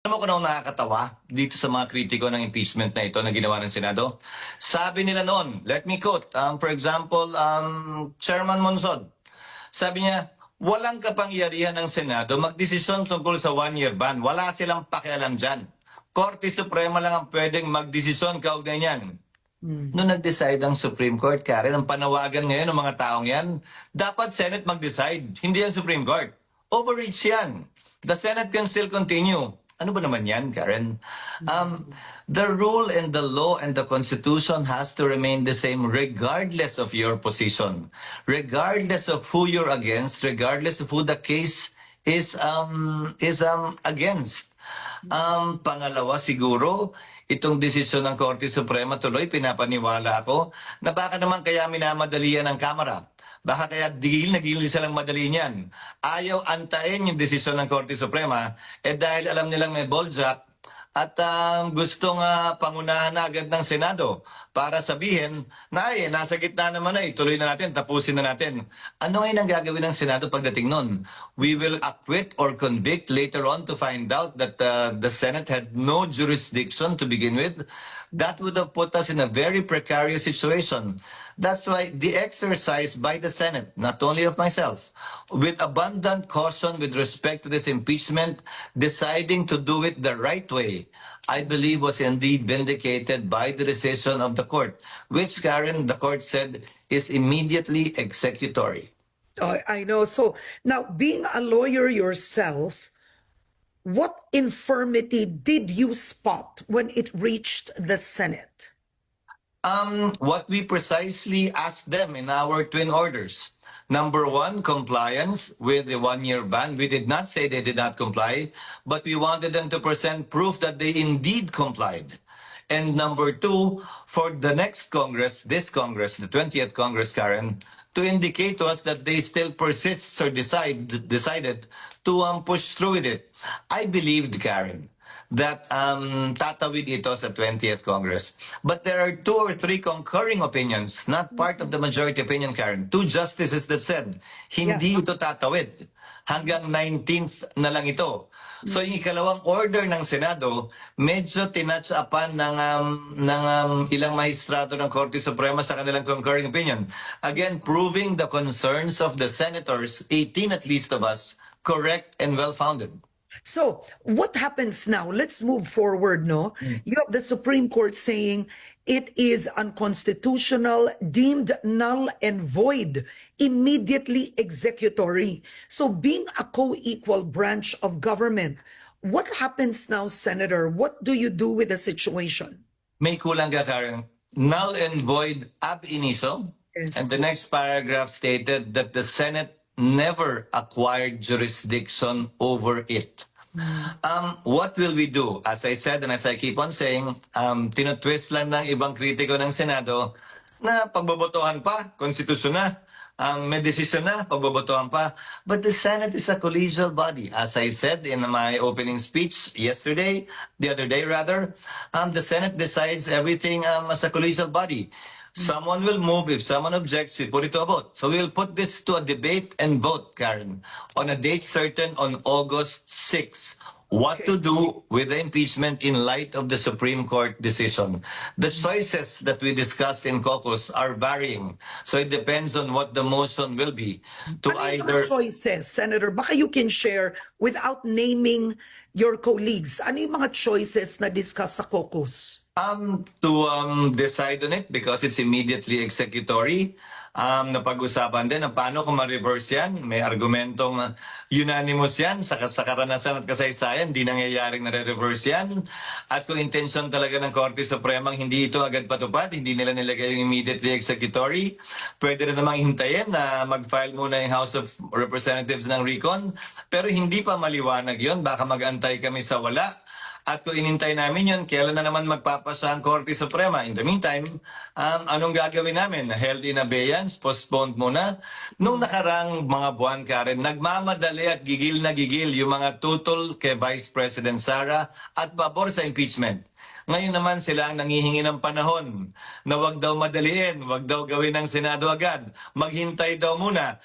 Alam mo kung ano nakakatawa dito sa mga kritiko ng impeachment na ito na ginawa ng Senado? Sabi nila noon, let me quote, um, for example, um, Chairman Monsod, sabi niya, walang kapangyarihan ng Senado magdesisyon tungkol sa one-year ban. Wala silang pakialam dyan. Korte Suprema lang ang pwedeng magdesisyon kaugnay niyan. Noong nag-decide ang Supreme Court, Karen, ang panawagan ngayon ng mga taong yan, dapat Senate mag-decide, hindi ang Supreme Court. Overreach yan. The Senate can still continue. Ano ba naman yan, Karen? Um, the rule and the law and the Constitution has to remain the same regardless of your position, regardless of who you're against, regardless of who the case is um is um against. Um, pangalawa siguro, itong desisyon ng Korte Suprema tuloy, pinapaniwala ako, na baka naman kaya minamadalian ng Kamara. Baka kaya digil na gigil silang madali niyan. Ayaw antayin yung desisyon ng Korte Suprema, eh dahil alam nilang may balljack, at um, gustong ah, pangunahan na agad ng Senado para sabihin na ay, nasa gitna naman na, ituloy na natin, tapusin na natin. Ano ngayon ang gagawin ng Senado pagdating nun? We will acquit or convict later on to find out that uh, the Senate had no jurisdiction to begin with. That would have put us in a very precarious situation. That's why the exercise by the Senate, not only of myself, with abundant caution with respect to this impeachment, deciding to do it the right way, I believe was indeed vindicated by the decision of the court, which Karen, the court said, is immediately executory. Oh, I know. So now, being a lawyer yourself, what infirmity did you spot when it reached the Senate? Um, what we precisely asked them in our twin orders. Number one, compliance with the one-year ban. We did not say they did not comply, but we wanted them to present proof that they indeed complied. And number two, for the next Congress, this Congress, the 20th Congress, Karen, to indicate to us that they still persist or decide decided to um, push through with it. I believed, Karen, that um, tatawid ito sa 20th Congress. But there are two or three concurring opinions, not part of the majority opinion, Karen. Two justices that said, hindi ito tatawid. Hanggang 19th na lang ito. So yung ikalawang order ng Senado, medyo tinatch upan ng, um, ng um, ilang mahistrado ng Korte Suprema sa kanilang concurring opinion. Again, proving the concerns of the senators, 18 at least of us, correct and well-founded. So, what happens now? Let's move forward, no? You have the Supreme Court saying it is unconstitutional, deemed null and void, immediately executory. So, being a co equal branch of government, what happens now, Senator? What do you do with the situation? May kulang ka, Karen. Null and void ab initio. Yes. And the next paragraph stated that the Senate never acquired jurisdiction over it. Um, what will we do? As I said and as I keep on saying, um, tinutwist lang ng ibang kritiko ng Senado na pagbobotohan pa, konstitusyon na, ang may desisyon na, pagbobotohan pa. But the Senate is a collegial body. As I said in my opening speech yesterday, the other day rather, um, the Senate decides everything um, as a collegial body. Someone will move. If someone objects, we put it to a vote. So we will put this to a debate and vote, Karen, on a date certain on August 6. What to do with the impeachment in light of the Supreme Court decision. The choices that we discussed in caucus are varying. So it depends on what the motion will be. To Ano yung either mga choices, Senator? Baka you can share without naming your colleagues. Ano yung mga choices na discuss sa caucus? Um, to um, decide on it because it's immediately executory. Um, napag-usapan din na paano kung ma-reverse yan. May argumentong unanimous yan sa, sa karanasan at kasaysayan. Di nangyayaring nare-reverse yan. At kung intention talaga ng Korte Suprema hindi ito agad patupad, hindi nila nilagay yung immediately executory, pwede rin namang hintayin na mag-file muna yung House of Representatives ng recon. Pero hindi pa maliwanag yon Baka mag-antay kami sa wala. At kung inintay namin yun, kailan na naman magpapasa ang Korte Suprema? In the meantime, um, anong gagawin namin? Held in abeyance, postponed muna. Nung nakarang mga buwan, Karen, nagmamadali at gigil na gigil yung mga tutol kay Vice President Sara at pabor sa impeachment. Ngayon naman sila ang nangihingi ng panahon na wag daw madaliin, wag daw gawin ng Senado agad, maghintay daw muna.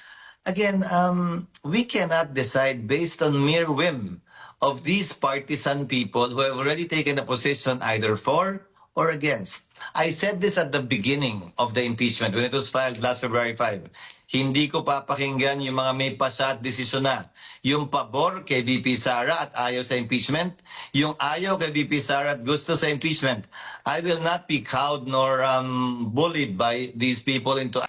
Again, um, we cannot decide based on mere whim of these partisan people who have already taken a position either for or against. I said this at the beginning of the impeachment when it was filed last February 5. Hindi ko papakinggan yung mga may pasa at desisyon na. Yung pabor kay VP Sara at ayaw sa impeachment. Yung ayaw kay VP Sara at gusto sa impeachment. I will not be cowed nor um, bullied by these people into